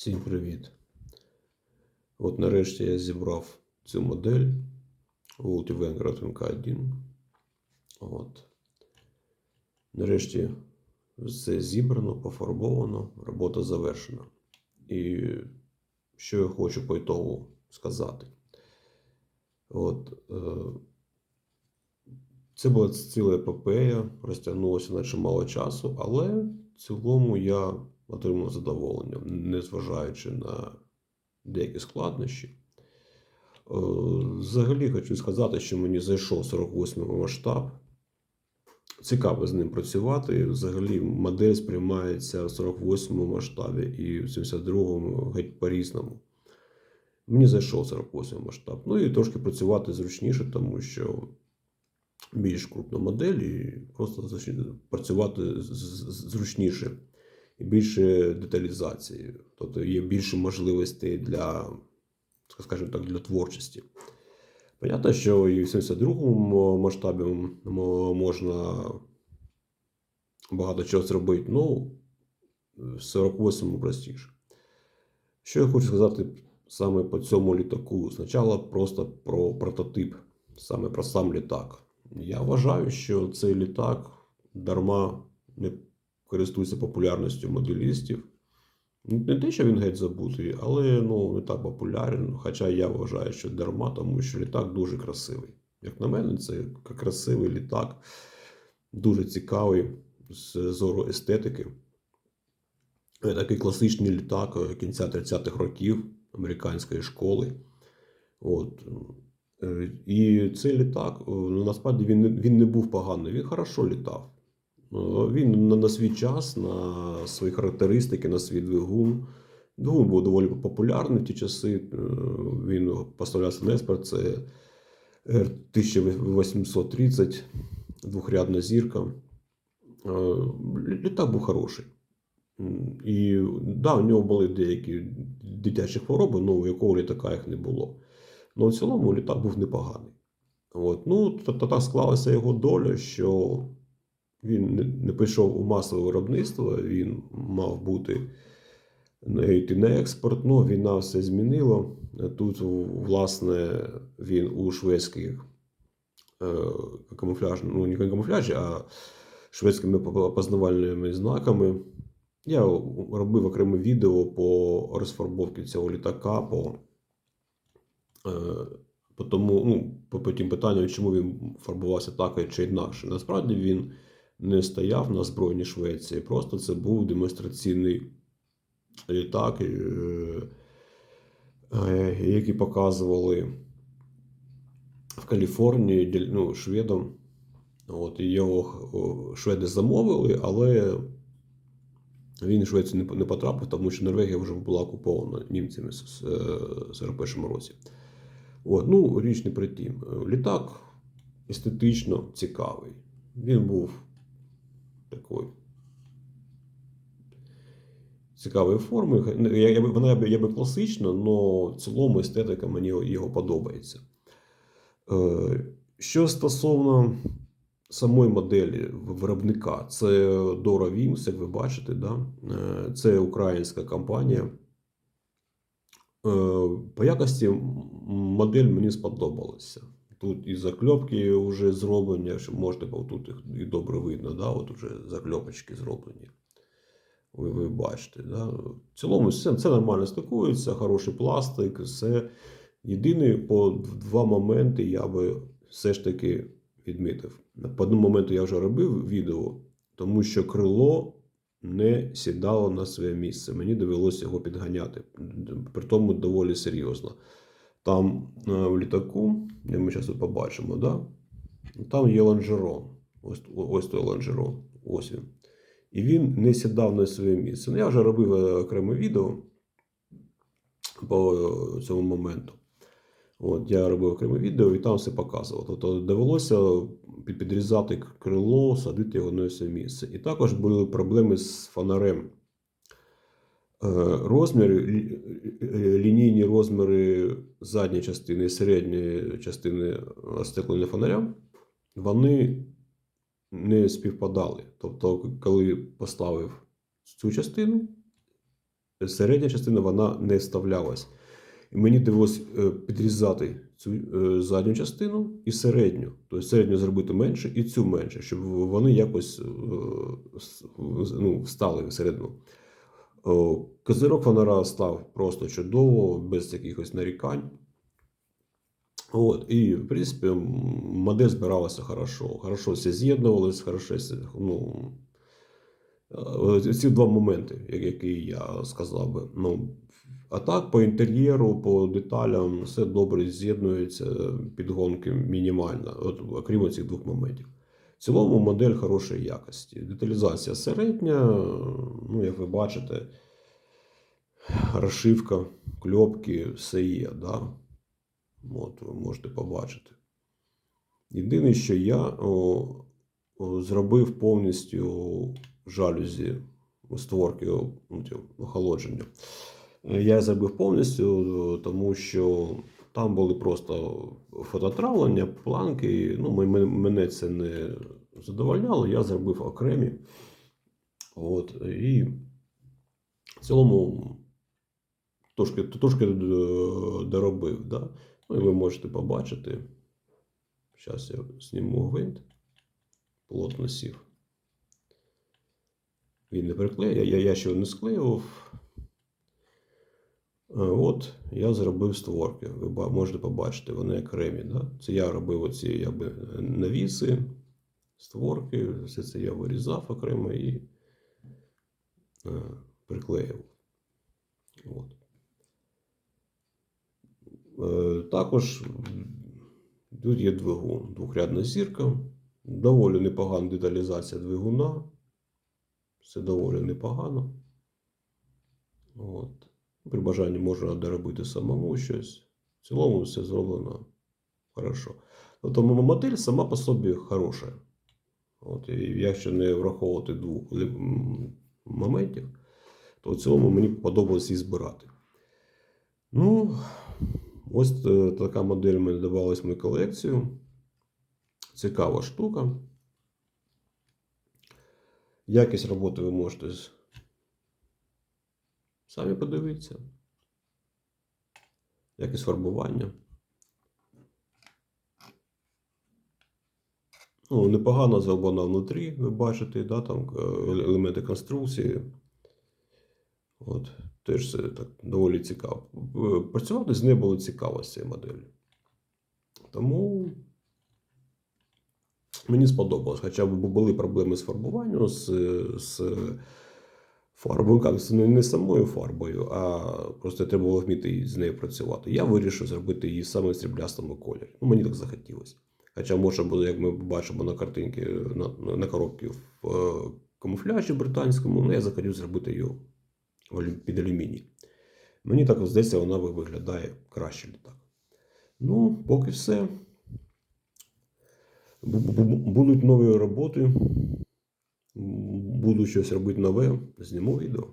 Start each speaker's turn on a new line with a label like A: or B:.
A: Всім привіт! От нарешті я зібрав цю модель Венград МК1. От. Нарешті все зібрано, пофарбовано, робота завершена. І що я хочу по ітогу сказати. От, е, це була ціла епопея, розтягнулося на чимало часу, але в цілому я отримав задоволення, незважаючи на деякі складнощі. Е, Взагалі хочу сказати, що мені зайшов 48-й масштаб. Цікаво з ним працювати. Взагалі модель сприймається в 48-му масштабі і в 72-му геть по-різному. Мені зайшов 48 масштаб. Ну і трошки працювати зручніше, тому що більш крупна модель і просто працювати зручніше більше деталізації. Тобто є більше можливостей для, скажімо так, для творчості. Понятно, що і в 72-му масштабі можна багато чого зробити, ну, в 48-му простіше. Що я хочу сказати саме по цьому літаку? Спочатку просто про прототип, саме про сам літак. Я вважаю, що цей літак дарма не користується популярністю моделістів. Не те, що він геть забутий, але ну, не так популярен. Хоча я вважаю, що дарма, тому що літак дуже красивий. Як на мене, це красивий літак, дуже цікавий з зору естетики. Е, Такий класичний літак е, кінця 30-х років американської школи. От. Е, І цей літак, насправді він, він не був поганий, він хорошо літав. Е, Він на, свій час, на свої характеристики, на свій двигун. Двигун був доволі популярний в ті часи. Е, Він поставлявся на експорт. Це R1830, двохрядна зірка. Е, Літак був хороший. І да, у нього були деякі дитячі хвороби, але у якого літака їх не було. Ну, в цілому літак був непоганий. От. Ну, то, то так склалася його доля, що він не, пішов у масове виробництво, він мав бути на експорт. Ну, війна все змінила. Тут, власне, він у шведських е, камуфляж, ну не камуфляжі, а шведськими опознавальними знаками. Я робив окреме відео по розфарбовці цього літака, по, е, по тому, ну, по тим питанням, чому він фарбувався так чи інакше. Насправді він не стояв на збройній Швеції, просто це був демонстраційний літак, е, е, який показували в Каліфорнії ну, шведам. От, його шведи замовили, але він в Швецію не, потрапив, тому що Норвегія вже була окупована німцями з- е, в 41 році. От, ну, річ не при тім. Літак естетично цікавий. Він був такий цікавої форми. Ну, Я, я, вона я би, класична, але в цілому естетика мені його подобається. Е, Що стосовно самої моделі виробника, це Dora Vims, як ви бачите, да? Е, це українська компанія. Е, По якості модель мені сподобалася. Тут і закльопки вже зроблені, якщо можете, бо тут їх і добре видно, да? от вже закльопочки зроблені. Ви, ви бачите. Да? В цілому все, це нормально стикується, хороший пластик, все. Єдине, по два моменти я би все ж таки відмітив. По одному моменту я вже робив відео, тому що крило не сідало на своє місце. Мені довелося його підганяти. При тому доволі серйозно. Там е, в літаку, де ми зараз побачимо, да? там є лонжерон. Ось, ось той лонжерон. Ось він. І він не сідав на своє місце. Ну, я вже робив е, окреме відео по е, цьому моменту. От, я робив окреме відео і там все показував. Тобто довелося підрізати крило, садити його на своє місце. І також були проблеми з фонарем. Е, Розміри, задньої частини і середньої частини остеклення фонаря, вони не співпадали. Тобто, коли поставив цю частину, середня частина вона не вставлялась. І мені довелося е, підрізати цю е, задню частину і середню. Тобто середню зробити менше і цю менше, щоб вони якось е, ну, встали всередину. О, Козирок фонара став просто чудово, без якихось нарікань. От, і, в принципі, модель збиралася хорошо. Хорошо все з'єднувалось, хорошо ну, е, ці два моменти, які я сказав би. Ну, а так, по інтер'єру, по деталям, все добре з'єднується, підгонки мінімально, от, окрім цих двох моментів. В цілому модель хорошої якості. Деталізація середня, ну, як ви бачите, розшивка, кльопки, все є. Да? От, ви можете побачити. Єдине, що я о, о, зробив повністю жалюзі створки ну, охолодження. Е, Я зробив повністю, тому що там були просто фототравлення, планки. Ну, мене це не задовольняло, я зробив окремі. От, і в цілому трошки, трошки доробив. Да? Ну, і ви можете побачити. Зараз я зніму гвинт. Плотно сів. Він не приклеїв, я, я, я ще не склеював. Е, От я зробив створки. Ви можете побачити, вони окремі. Да? Це я робив оці якби, навіси, створки, все це я вирізав окремо і е, приклеїв. От. Е, Також тут є двигун, двохрядна зірка. Доволі непогана деталізація двигуна. Все доволі непогано. От. При бажанні можна доробити самому щось. В цілому все зроблено хорошо. Тобто модель сама по собі хороша. От, і якщо не враховувати двох моментів, то в цілому мені подобалось її збирати. Ну, ось е, така модель мені додавалась в мою колекцію. Цікава штука. Якість роботи ви можете самі подивитися. Якість фарбування. Ну, непогано зроблена внутрі, ви бачите, да, там е, елементи конструкції. От, теж це так доволі цікаво. Е, Працювати з нею було цікаво з цією моделлю. Тому мені сподобалось. Хоча б були проблеми з фарбуванням, з, з фарбою, як це не, самою фарбою, а просто треба було вміти з нею працювати. Я вирішив зробити її саме в сріблястому кольорі. Ну, мені так захотілося. Хоча може буде, як ми бачимо на картинці на, на, коробці в е, камуфляжі британському, ну я захотів зробити її під алюміній. Мені так здається, вона виглядає краще так. Ну, поки все. Бу- бу- Будуть нові роботи. Буду щось робити нове, зніму відео.